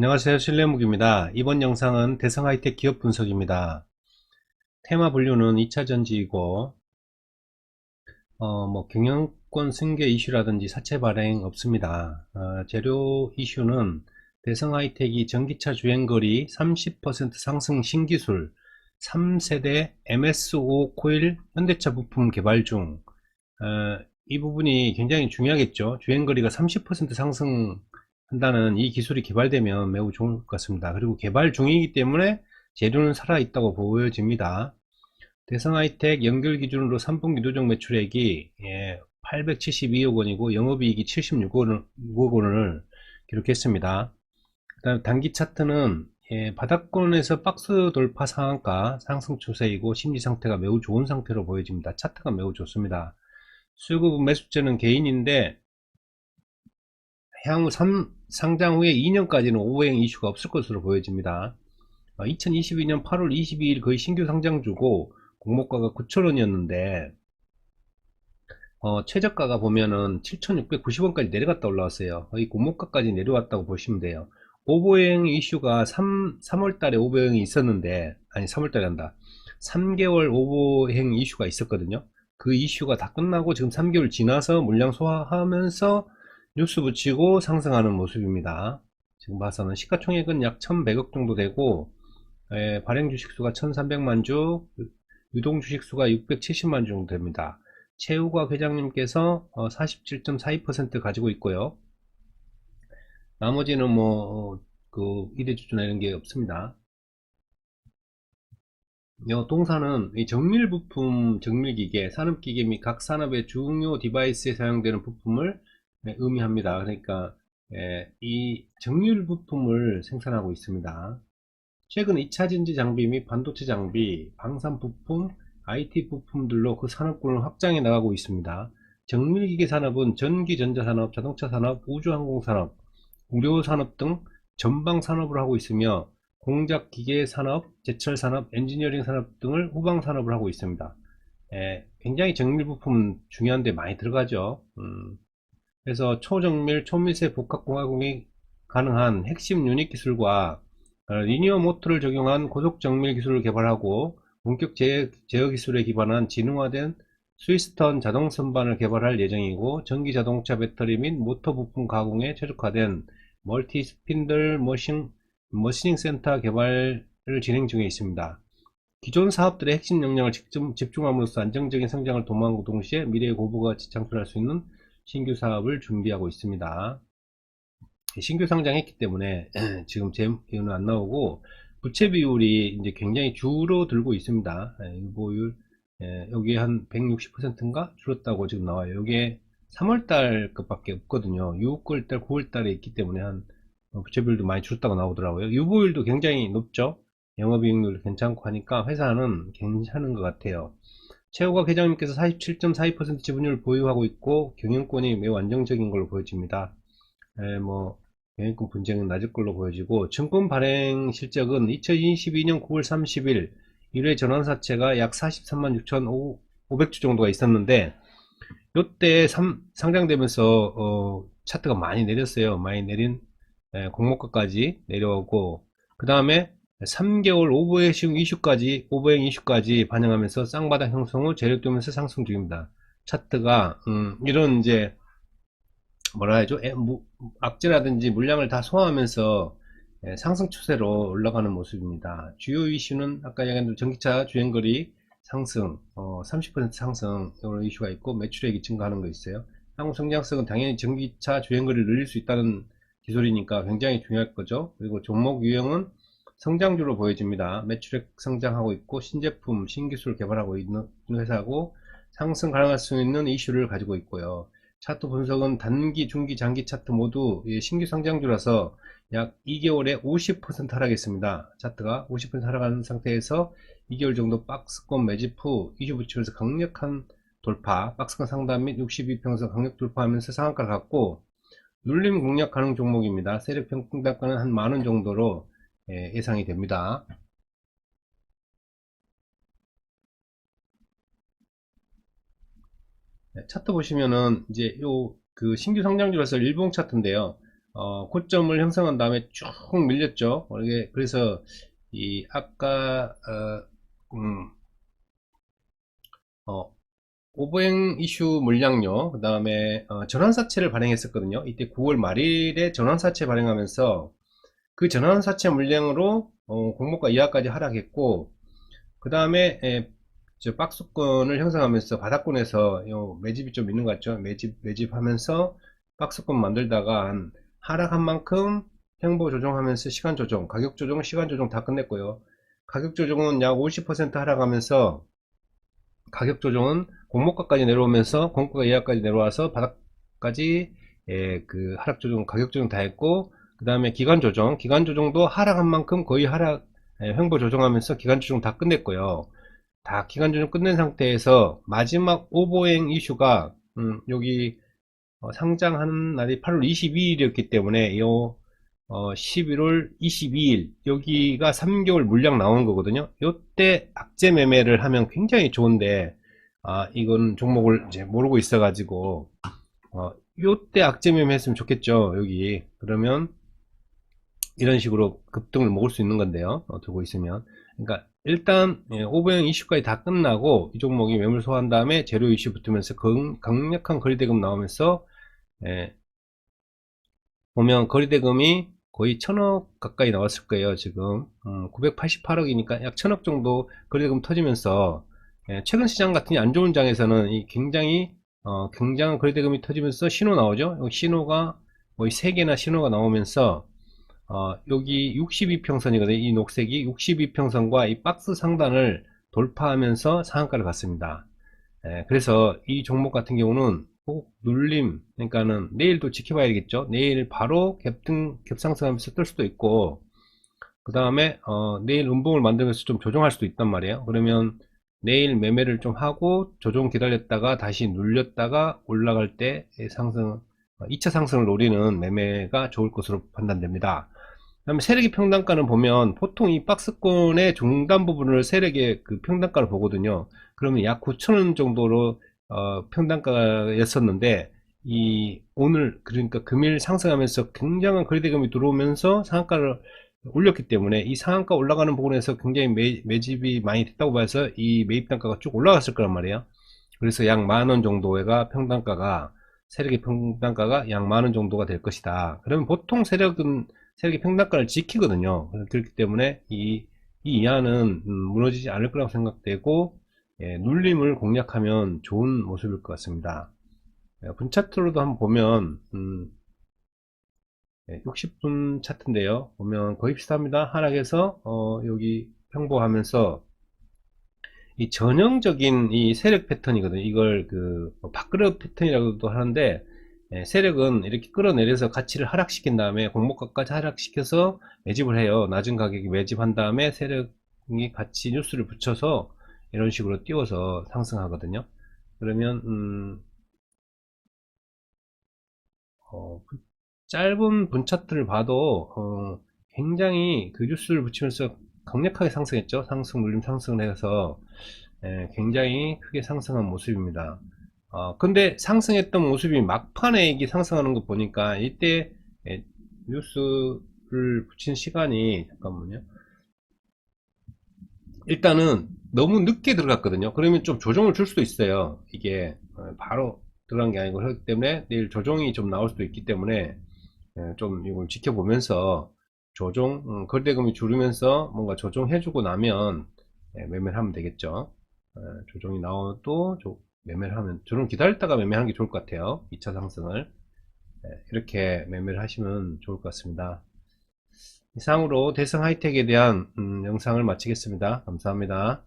안녕하세요. 실내무기입니다. 이번 영상은 대성 하이텍 기업 분석입니다. 테마 분류는 2차전지이고 어, 뭐 경영권 승계 이슈라든지 사채 발행 없습니다. 어, 재료 이슈는 대성 하이텍이 전기차 주행거리 30% 상승 신기술 3세대 MS5 코일 현대차 부품 개발 중 어, 이 부분이 굉장히 중요하겠죠. 주행거리가 30% 상승 한다는 이 기술이 개발되면 매우 좋을 것 같습니다. 그리고 개발 중이기 때문에 재료는 살아있다고 보여집니다. 대성하이텍 연결 기준으로 3분기 누적 매출액이 872억 원이고 영업이익이 76억 원을 기록했습니다. 그다음 단기 차트는 예, 바닥권에서 박스 돌파 상한가 상승 추세이고 심리 상태가 매우 좋은 상태로 보여집니다. 차트가 매우 좋습니다. 수급 매수자는 개인인데 향후 3, 상장 후에 2년까지는 오버행 이슈가 없을 것으로 보여집니다. 2022년 8월 22일 거의 신규 상장주고 공모가가 9,000원이었는데 어, 최저가가 보면은 7,690원까지 내려갔다 올라왔어요. 거의 공모가까지 내려왔다고 보시면 돼요. 오버행 이슈가 3, 3월 달에 오버행이 있었는데 아니 3월 달에 한다. 3개월 오버행 이슈가 있었거든요. 그 이슈가 다 끝나고 지금 3개월 지나서 물량 소화하면서 뉴스 붙이고 상승하는 모습입니다. 지금 봐서는 시가총액은 약 1100억 정도 되고 에, 발행 주식수가 1300만 주 유동 주식수가 670만 주 정도 됩니다. 최우가 회장님께서 어, 47.42% 가지고 있고요. 나머지는 뭐 그 이대주주나 이런 게 없습니다. 요 동사는 이 정밀 부품, 정밀기계, 산업기계 및 각 산업의 중요 디바이스에 사용되는 부품을 네, 의미합니다. 그러니까 예, 이 정밀 부품을 생산하고 있습니다. 최근 2차전지 장비 및 반도체 장비, 방산 부품, IT 부품들로 그 산업군을 확장해 나가고 있습니다. 정밀기계 산업은 전기, 전자산업, 자동차 산업, 우주항공 산업, 의료 산업 등 전방 산업을 하고 있으며 공작 기계 산업, 제철 산업, 엔지니어링 산업 등을 후방 산업을 하고 있습니다. 예, 굉장히 정밀 부품 중요한데 많이 들어가죠. 음, 그래서 초정밀, 초미세 복합 공화공이 가능한 핵심 유닛 기술과 어, 리니어 모터를 적용한 고속 정밀 기술을 개발하고 본격 제어, 제어 기술에 기반한 지능화된 스위스턴 자동 선반을 개발할 예정이고 전기 자동차 배터리 및 모터 부품 가공에 최적화된 멀티 스핀들 머신, 머시닝 센터 개발을 진행 중에 있습니다. 기존 사업들의 핵심 역량을 집중 함으로써 안정적인 성장을 도모하고 동시에 미래의 고부가 창출할 수 있는 신규 사업을 준비하고 있습니다. 신규 상장했기 때문에 지금 재무는 안 나오고 부채 비율이 이제 굉장히 줄어들고 있습니다. 유보율 예, 여기 한 160%인가 줄었다고 지금 나와요. 여기에 3월달 것밖에 없거든요. 6월달, 9월달에 있기 때문에 한 어, 부채 비율도 많이 줄었다고 나오더라고요. 유보율도 굉장히 높죠. 영업이익률 괜찮고 하니까 회사는 괜찮은 것 같아요. 최호각 회장님께서 47.42% 지분율을 보유하고 있고 경영권이 매우 안정적인 걸로 보여집니다. 에, 뭐 경영권 분쟁은 낮을 걸로 보여지고 증권 발행 실적은 2022년 9월 30일 1회 전환사채가 약 43만 6,500주 정도가 있었는데 이때 상장되면서 어, 차트가 많이 내렸어요. 많이 내린 에, 공모가까지 내려오고 그 다음에 3개월 오버행 이슈까지 오버행 이슈까지 반영하면서 쌍바닥 형성을 재료되면서 상승 중입니다. 차트가 음, 이런 이제 뭐라 무, 악재라든지 물량을 다 소화하면서 예, 상승 추세로 올라가는 모습입니다. 주요 이슈는 아까 얘기한 전기차 주행거리 상승, 어, 30% 상승 이런 이슈가 있고 매출액이 증가하는 거 있어요. 한국 성장성은 당연히 전기차 주행거리를 늘릴 수 있다는 기술이니까 굉장히 중요할 거죠. 그리고 종목 유형은 성장주로 보여집니다. 매출액 성장하고 있고 신제품, 신기술 개발하고 있는 회사고 상승 가능할 수 있는 이슈를 가지고 있고요. 차트 분석은 단기, 중기, 장기 차트 모두 신규 성장주라서 약 2개월에 50% 하락했습니다. 차트가 50% 하락한 상태에서 2개월 정도 박스권 매집 후 붙이면서 강력한 돌파, 박스권 상단 및 62평선 강력 돌파하면서 상한가를 갖고 눌림 공략 가능 종목입니다. 세력 평균단가는 한 만원 정도로 예, 예상이 됩니다. 네, 차트 보시면은 이제 요 그 신규 상장주라서 일봉 차트인데요. 어, 고점을 형성한 다음에 쭉 밀렸죠. 이게 그래서 이 아까 어, 음, 어, 오버행 이슈 물량료, 그 다음에 전환사채를 발행했었거든요. 이때 9월 말일에 전환사채 발행하면서 그 전환사채 물량으로 어, 공모가 이하까지 하락했고 그 다음에 저 박스권을 형성하면서 바닥권에서 요 매집이 좀 있는 것 같죠. 매집 매집하면서 박스권 만들다가 한 하락한 만큼 행보 조정하면서 시간 조정, 가격 조정, 시간 조정 다 끝냈고요. 가격 조정은 약 50% 하락하면서 가격 조정은 공모가까지 내려오면서 공모가 예약까지 내려와서 바닥까지 예, 그 하락 조정, 가격 조정 다 했고 그 다음에 기간 조정, 기간 조정도 하락한 만큼 거의 하락 예, 횡보 조정하면서 기간 조정 다 끝냈고요. 다 기간 조정 끝낸 상태에서 마지막 오버행 이슈가 음, 여기 어, 상장하는 날이 8월 22일이었기 때문에 요 어, 11월 22일 여기가 3개월 물량 나오는 거거든요. 요때 악재 매매를 하면 굉장히 좋은데 아 이건 종목을 이제 모르고 있어 가지고 어, 요때 악재 매매 했으면 좋겠죠. 여기 그러면 이런 식으로 급등을 먹을 수 있는 건데요. 어, 두고 있으면. 그러니까 일단 예, 오버형 이슈까지 다 끝나고 이 종목이 매물 소화한 다음에 재료 이슈 붙으면서 강, 강력한 거리대금 나오면서 예, 보면 거리대금이 거의 천억 가까이 나왔을 거예요 지금. 음, 988억이니까 약 천억 정도 거래대금 터지면서 예, 최근 시장 같은 안 좋은 장에서는 이 굉장히 어, 굉장한 거래대금이 터지면서 신호 나오죠? 신호가 거의 3개나 신호가 나오면서 어, 여기 62평선이거든요. 이 녹색이 62평선과 이 박스 상단을 돌파하면서 상한가를 갔습니다. 예, 그래서 이 종목 같은 경우는 꼭 눌림 그러니까는 내일도 지켜봐야겠죠. 내일 바로 겹등 겹상승하면서 뜰 수도 있고 그 다음에 어, 내일 음봉을 만들면서 좀 조정할 수도 있단 말이에요. 그러면 내일 매매를 좀 하고 조정 기다렸다가 다시 눌렸다가 올라갈 때 상승 2차 어, 상승을 노리는 매매가 좋을 것으로 판단됩니다. 그 다음에 세력의 평단가는 보면 보통 이 박스권의 중단 부분을 세력의 그 평단가를 보거든요. 그러면 약 9천원 정도로 어, 평단가였었는데 이 오늘 그러니까 금일 상승하면서 굉장한 거래대금이 들어오면서 상한가를 올렸기 때문에 이 상한가 올라가는 부분에서 굉장히 매, 매집이 많이 됐다고 봐서 이 매입 단가가 쭉 올라갔을 거란 말이에요. 그래서 약 만 원 정도가 평단가가 세력의 평단가가 약 만 원 정도가 될 것이다. 그러면 보통 세력은 세력의 평단가를 지키거든요 그렇기 때문에 이, 이 이하는 음, 무너지지 않을 거라고 생각되고 예, 눌림을 공략하면 좋은 모습일 것 같습니다. 예, 분 차트로도 한번 보면 음, 예, 60분 차트인데요. 보면 거의 비슷합니다. 하락해서 어, 여기 평보하면서 이 전형적인 이 세력 패턴이거든요. 이걸 그 밥그릇 패턴이라고도 하는데 예, 세력은 이렇게 끌어내려서 가치를 하락시킨 다음에 공모가까지 하락시켜서 매집을 해요. 낮은 가격에 매집한 다음에 세력이 같이 뉴스를 붙여서 이런 식으로 띄워서 상승하거든요. 그러면 음, 어, 그 짧은 분 차트를 봐도 어, 굉장히 그 뉴스를 붙이면서 강력하게 상승했죠. 상승 물림 상승을 해서 예, 굉장히 크게 상승한 모습입니다 어, 근데 상승했던 모습이 막판에 이게 상승하는 거 보니까 이때 예, 뉴스를 붙인 시간이 잠깐만요. 일단은 너무 늦게 들어갔거든요. 그러면 좀 조정을 줄 수도 있어요. 이게 어, 바로 들어간 게 아니고 그렇기 때문에 내일 조정이 좀 나올 수도 있기 때문에 예, 좀 이걸 지켜보면서 조정 음, 거래대금이 줄으면서 뭔가 조정해주고 나면 예, 매매를 하면 되겠죠. 예, 조정이 나와도 매매를 하면 조정 기다렸다가 매매하는 게 좋을 것 같아요. 2차 상승을. 이렇게 매매를 하시면 좋을 것 같습니다. 이상으로 대성 하이텍에 대한 음, 영상을 마치겠습니다. 감사합니다